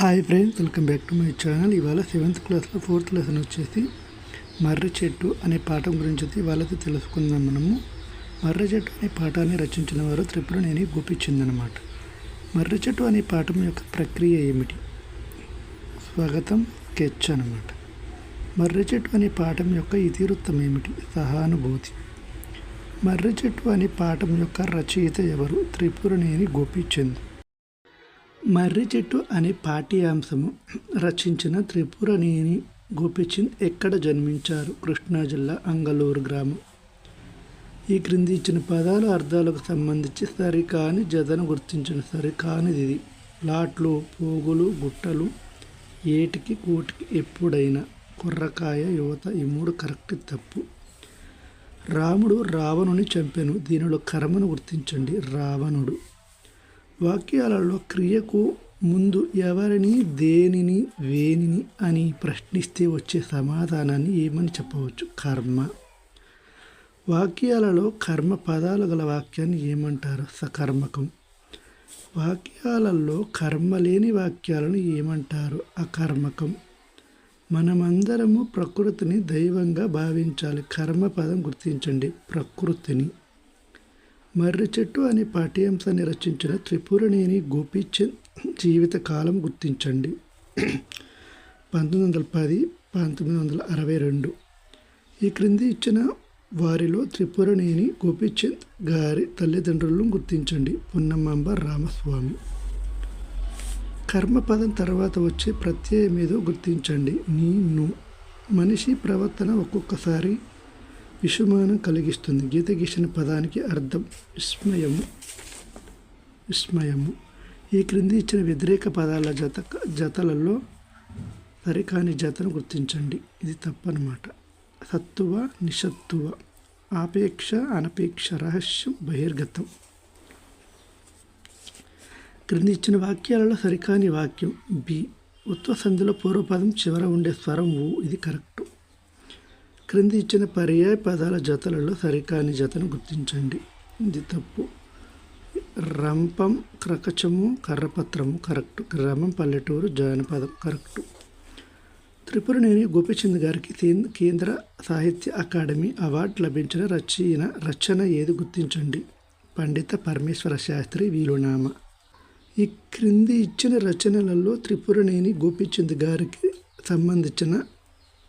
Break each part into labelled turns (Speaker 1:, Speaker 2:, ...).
Speaker 1: Hi friends welcome back to my channel ఇవాళ seventh క్లాస్లో fourth lesson వచ్చేసి మర్రి చెట్టు అనే పాఠం గురించి అయితే ఇవాళ తెలుసుకుందాం మనము. మర్రి చెట్టు అనే పాఠాన్ని రచించిన వారు త్రిపురనేని గోపిచ్చిందనమాట మర్రి చెట్టు అనే పాఠం యొక్క ప్రక్రియ ఏమిటి? స్వాగతం స్కెచ్ అనమాట మర్రి చెట్టు అనే పాఠం యొక్క ఇతివృత్తం ఏమిటి? సహానుభూతి. మర్రి చెట్టు అనే పాఠం యొక్క రచయిత ఎవరు? త్రిపురనేని గోపిచంద్. మర్రి చెట్టు అనే పాఠ్యాంశము రచించిన త్రిపురనేని గోపిచంద్ ఎక్కడ జన్మించారు? కృష్ణా జిల్లా అంగలూరు గ్రామం. ఈ క్రింది ఇచ్చిన పదాలు అర్థాలకు సంబంధించి సరికాని జతను గుర్తించిన. సరికానిది ఇది. లాట్లు పోగులు గుట్టలు ఏటికి కూటికి ఎప్పుడైనా కుర్రకాయ యువత ఈ మూడు కరెక్ట్ తప్పు. రాముడు రావణుని చంపెను. దీనిలో కర్మను గుర్తించండి. రావణుడు. వాక్యాలలో క్రియకు ముందు ఎవరిని దేనిని వేనిని అని ప్రశ్నిస్తే వచ్చే సమాధానాన్ని ఏమని చెప్పవచ్చు? కర్మ. వాక్యాలలో కర్మ పదాలు గల వాక్యాన్ని ఏమంటారు? సకర్మకం. వాక్యాలలో కర్మ లేని వాక్యాలను ఏమంటారు? అకర్మకం. మనమందరము ప్రకృతిని దైవంగా భావించాలి. కర్మ పదం గుర్తించండి. ప్రకృతిని. మర్రి చెట్టు అనే పాఠ్యాంశాన్ని రచించిన త్రిపురనేని గోపీచంద్ జీవిత కాలం గుర్తించండి. పంతొమ్మిది వందల పది పంతొమ్మిది వందల అరవై రెండు. ఈ క్రింది ఇచ్చిన వారిలో త్రిపురనేని గోపీచంద్ గారి తల్లిదండ్రులను గుర్తించండి. పున్నమ్మాంబ రామస్వామి. కర్మపదం తర్వాత వచ్చే ప్రత్యయం ఏదో గుర్తించండి. నేను మనిషి ప్రవర్తన ఒక్కొక్కసారి విషమానం కలిగిస్తుంది. గీత గీసిన పదానికి అర్థం విస్మయము. విస్మయము. ఈ క్రింది ఇచ్చిన వ్యతిరేక పదాల జత జతలలో సరికాని జతను గుర్తించండి. ఇది తప్పనమాట. సత్తువ నిషత్తువ ఆపేక్ష అనపేక్ష రహస్యం బహిర్గతం. క్రింది ఇచ్చిన వాక్యాలలో సరికాని వాక్యం బి. ఉత్వ సంధిలో పూర్వపదం చివర ఉండే స్వరం ఊ. ఇది కరెక్ట్. క్రింది ఇచ్చిన పర్యాయ పదాల జతలలో సరికాని జతను గుర్తించండి. ఇది తప్పు. రంపం క్రకచము కర్రపత్రము కరెక్ట్. గ్రామం పల్లెటూరు జానపదం కరెక్ట్. త్రిపురనేని గోపిచంద్ గారికి కేంద్ర సాహిత్య అకాడమీ అవార్డు లభించిన రచన రచన ఏది గుర్తించండి? పండిత పరమేశ్వర శాస్త్రి వీలునామ. ఈ క్రింది ఇచ్చిన రచనలలో త్రిపురనేని గోపిచంద్ గారికి సంబంధించిన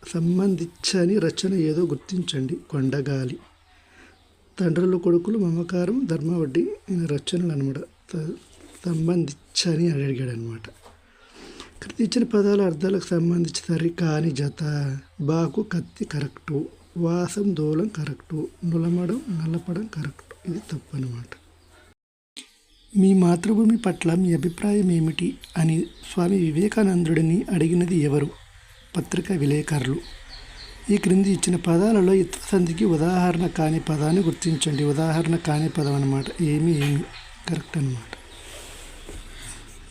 Speaker 1: సంబంధించని రచన ఏదో గుర్తించండి. కొండగాలి. తండ్రులు కొడుకులు మమకారం ధర్మవడ్డి రచనలు అనమాట సంబంధించని అని అడిగాడు అనమాట ఇక్కడ ఇచ్చిన పదాల అర్థాలకు సంబంధించి సరి కాని జత. బాకు కత్తి కరెక్టు. వాసం దూలం కరెక్టు. నులమడం నల్లపడం కరెక్టు. ఇది తప్పు అనమాట మీ మాతృభూమి పట్ల మీ అభిప్రాయం ఏమిటి? అని స్వామి వివేకానందుడిని అడిగినది ఎవరు? పత్రికా విలేకరులు. ఈ క్రింది ఇచ్చిన పదాలలో ఇతర సంధికి ఉదాహరణ కాని పదాన్ని గుర్తించండి. ఉదాహరణ కాని పదం అనమాట ఏమి ఏమి. కరెక్ట్ అనమాట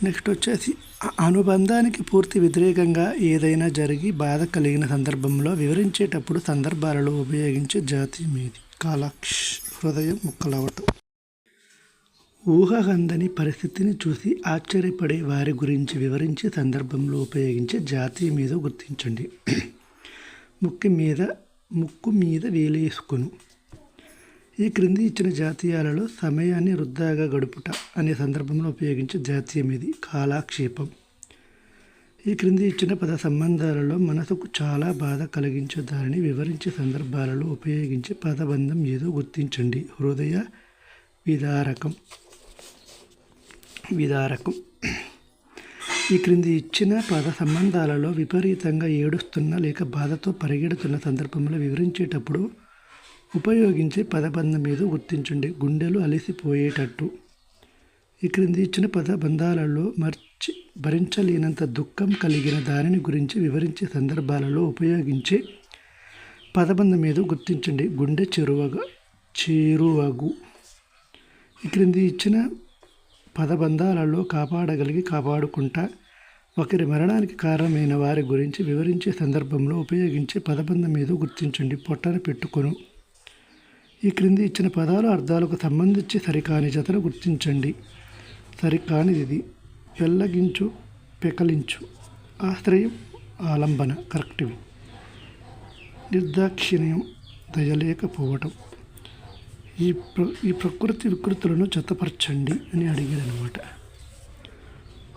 Speaker 1: నెక్స్ట్ వచ్చేసి అనుబంధానికి పూర్తి వ్యతిరేకంగా ఏదైనా జరిగి బాధ కలిగిన సందర్భంలో వివరించేటప్పుడు సందర్భాలలో ఉపయోగించే జాతి మీది. కాలాక్ష్ హృదయం ముక్కలవటం ఊహకందని పరిస్థితిని చూసి ఆశ్చర్యపడే వారి గురించి వివరించే సందర్భంలో ఉపయోగించే జాతీయ మీద గుర్తించండి. ముక్కు మీద ముక్కు మీద వేలేసుకును ఈ క్రింది ఇచ్చిన జాతీయాలలో సమయాన్ని వృద్ధాగా గడుపుట అనే సందర్భంలో ఉపయోగించే జాతీయం ఇది కాలాక్షేపం. ఈ క్రింది ఇచ్చిన పద సంబంధాలలో మనసుకు చాలా బాధ కలిగించే దానిని వివరించే సందర్భాలలో ఉపయోగించే పదబంధం ఏదో గుర్తించండి. హృదయ విదారకం. విదారకం. ఈ క్రింది ఇచ్చిన పద సంబంధాలలో విపరీతంగా ఏడుస్తున్న లేక బాధతో పరిగెడుతున్న సందర్భంలో వివరించేటప్పుడు ఉపయోగించే పదబంధం మీద గుర్తించండి గుండెలు అలసిపోయేటట్టు. ఈ క్రింది ఇచ్చిన పదబంధాలలో మర్చి భరించలేనంత దుఃఖం కలిగిన దానిని గురించి వివరించే సందర్భాలలో ఉపయోగించే పదబంధం మీద గుర్తించండి గుండె చెరువగా చేరువగు. ఈ క్రింది ఇచ్చిన పదబంధాలలో కాపాడగలిగి కాపాడుకుంటా ఒకరి మరణానికి కారణమైన వారి గురించి వివరించే సందర్భంలో ఉపయోగించే పదబంధం మీద గుర్తించండి పొట్టన పెట్టుకొను. ఈ క్రింది ఇచ్చిన పదాలు అర్థాలకు సంబంధించి సరికాని జతను గుర్తించండి. సరికానిది ఇది పెకలించు. ఆశ్రయం ఆలంబన. కరెక్టివ్ నిర్దాక్షిణ్యం దయలేకపోవటం. ఈ ప్ర ఈ ప్రకృతి వికృతులను జతపరచండి అని అడిగాడు అనమాట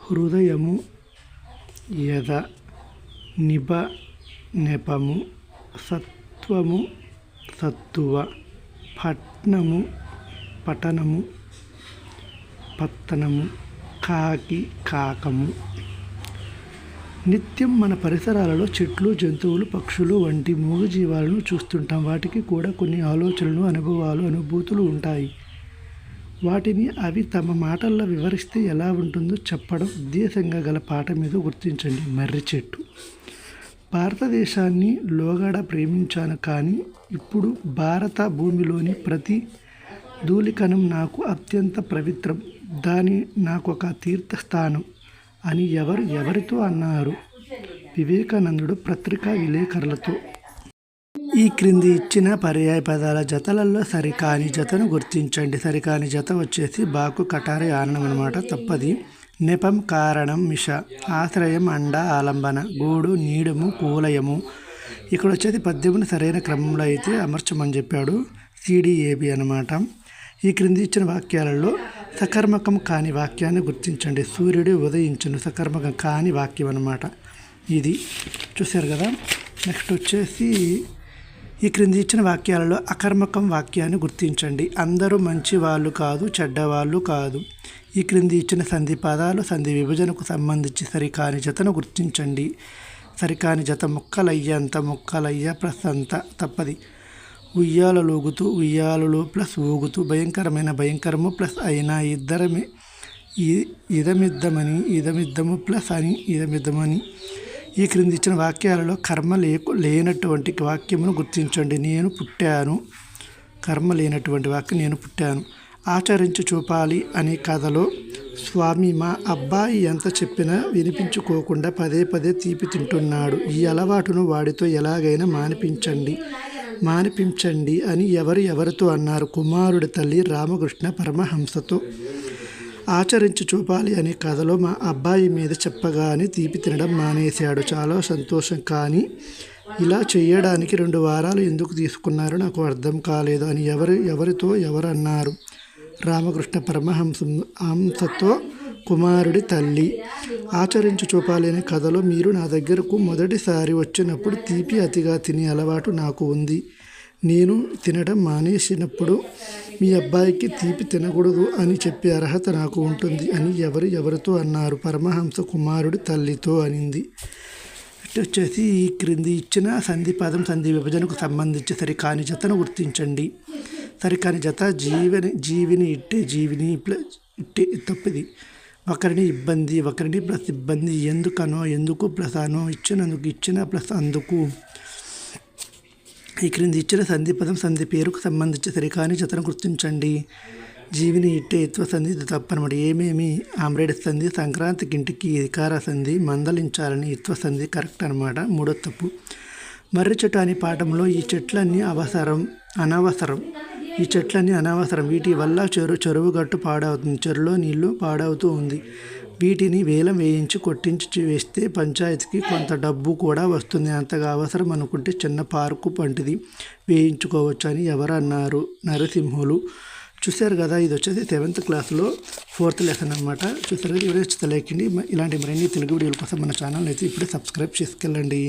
Speaker 1: హృదయము యద నిబ నెపము సత్వము సత్తువ పట్నము పఠనము పత్తనము కాకి కాకము నిత్యం మన పరిసరాలలో చెట్లు జంతువులు పక్షులు వంటి మూగజీవాలను చూస్తుంటాం. వాటికి కూడా కొన్ని ఆలోచనలు అనుభవాలు అనుభూతులు ఉంటాయి. వాటిని అవి తమ మాటల్లో వివరిస్తే ఎలా ఉంటుందో చెప్పడం ఉద్దేశంగా గల పాట మీద గుర్తించండి. మర్రి చెట్టు. భారతదేశాన్ని లోగాడ ప్రేమించాను కానీ ఇప్పుడు భారత భూమిలోని ప్రతి ధూళికణం నాకు అత్యంత పవిత్రం. దాని నాకు ఒక తీర్థస్థానం. అని ఎవరు ఎవరితో అన్నారు? వివేకానందుడు పత్రికా విలేకరులతో. ఈ క్రింది ఇచ్చిన పర్యాయ పదాల జతలలో సరికాని జతను గుర్తించండి. సరికాని జత వచ్చేసి బాకు కటారి ఆనందం అనమాట తప్పది. నెపం కారణం మిష. ఆశ్రయం అండ ఆలంబన. గూడు నీడము కూలయము. ఇక్కడ వచ్చేది పద్యమును సరైన క్రమంలో అయితే అమర్చమని చెప్పాడు. సిడిఏబి అనమాట ఈ క్రింది ఇచ్చిన వాక్యాలలో సకర్మకం కాని వాక్యాన్ని గుర్తించండి. సూర్యుడు ఉదయించను. సకర్మకం కాని వాక్యం అనమాట ఇది చూశారు కదా? నెక్స్ట్ వచ్చేసి ఈ క్రింది ఇచ్చిన వాక్యాలలో అకర్మకం వాక్యాన్ని గుర్తించండి. అందరూ మంచి వాళ్ళు కాదు చెడ్డవాళ్ళు కాదు. ఈ క్రింది ఇచ్చిన సంధి పదాలు సంధి విభజనకు సంబంధించి సరికాని జతను గుర్తించండి. సరికాని జత ముక్కలయ్యంత ముక్కలయ్య ప్రసంత తప్పది. ఉయ్యాలలోగుతూ ఉయ్యాలలో ప్లస్ ఊగుతూ భయంకరమైన భయంకరము ప్లస్ అయినా ఇద్దరమే ఇదమిద్దమని ఇదమిద్దము ప్లస్ అని ఇదమిద్దమని ఈ క్రింది ఇచ్చిన వాక్యాలలో కర్మ లేకు లేనటువంటి వాక్యమును గుర్తించండి. నేను పుట్టాను. కర్మ లేనటువంటి వాక్యం నేను పుట్టాను. ఆచరించి చూపాలి అనే కథలో స్వామి మా అబ్బాయి ఎంత చెప్పినా వినిపించుకోకుండా పదే పదే తీపి తింటున్నాడు. ఈ అలవాటును వాడితో ఎలాగైనా మానిపించండి. మానిపించండి అని ఎవరు ఎవరితో అన్నారు. కుమారుడి తల్లి రామకృష్ణ పరమహంసతో ఆచరించి చూపాలి అనే కథలో మా అబ్బాయి మీద చెప్పగానే తీపి తినడం మానేశాడు. చాలా సంతోషం. కానీ ఇలా చేయడానికి రెండు వారాలు ఎందుకు తీసుకున్నారో? నాకు అర్థం కాలేదు అని ఎవరు ఎవరితో ఎవరు అన్నారు రామకృష్ణ పరమహంస హంసతో కుమారుడి తల్లి. ఆచరించి చూపాలనే కథలో మీరు నా దగ్గరకు మొదటిసారి వచ్చినప్పుడు తీపి అతిగా తినే అలవాటు నాకు ఉంది. నేను తినడం మానేసినప్పుడు మీ అబ్బాయికి తీపి తినకూడదు అని చెప్పే అర్హత నాకు ఉంటుంది అని ఎవరు ఎవరితో అన్నారు. పరమహంస కుమారుడి తల్లితో అనింది. వచ్చేసి ఈ క్రింది ఇచ్చిన సంధి పదం సంధి విభజనకు సంబంధించి సరికాని జతను గుర్తించండి. సరికాని జత జీవని జీవిని ఇట్టే జీవిని ప్లస్ ఇట్టే తప్పిది. ఒకరిని ఇబ్బంది ఒకరిని ప్లస్ ఇబ్బంది ఎందుకనో ఎందుకు ప్లస్ అనో ఇచ్చినందుకు ఇచ్చిన ప్లస్ అందుకు. ఈ క్రింది ఇచ్చిన సంధి పదం సంధి పేరుకు సంబంధించి సరికాని చిత్రం గుర్తించండి. జీవిని ఇట్టే ఇత్వ సంధి ఇది తప్పనమాట. ఏమేమి? ఆమ్రేడ్ సంధి సంక్రాంతికి ఇంటికి అధికార సంధి మందలించాలని ఇత్వ సంధి కరెక్ట్ అనమాట. మూడో తప్పు. మర్రి చెట్టు అనే పాఠంలో ఈ చెట్లన్నీ అవసరం అనవసరం. ఈ చెట్లన్నీ అనవసరం. వీటి వల్ల చెరు చెరువు గట్టు పాడవుతుంది. చెరువులో నీళ్ళు పాడవుతూ ఉంది. వీటిని వేలం వేయించి కొట్టించి వేస్తే పంచాయతీకి కొంత డబ్బు కూడా వస్తుంది. అంతగా అవసరం అనుకుంటే చిన్న పార్కు వంటిది వేయించుకోవచ్చు అని ఎవరు అన్నారు. నరసింహులు చూశారు కదా ఇది వచ్చేసి సెవెంత్ క్లాస్లో ఫోర్త్ లెసన్ అనమాట చూసారు కదా వీడియో లేకండి ఇలాంటి మరిన్ని తెలుగు వీడియోల కోసం మన ఛానల్ అయితే ఇప్పుడే సబ్స్క్రైబ్ చేసుకెళ్ళండి.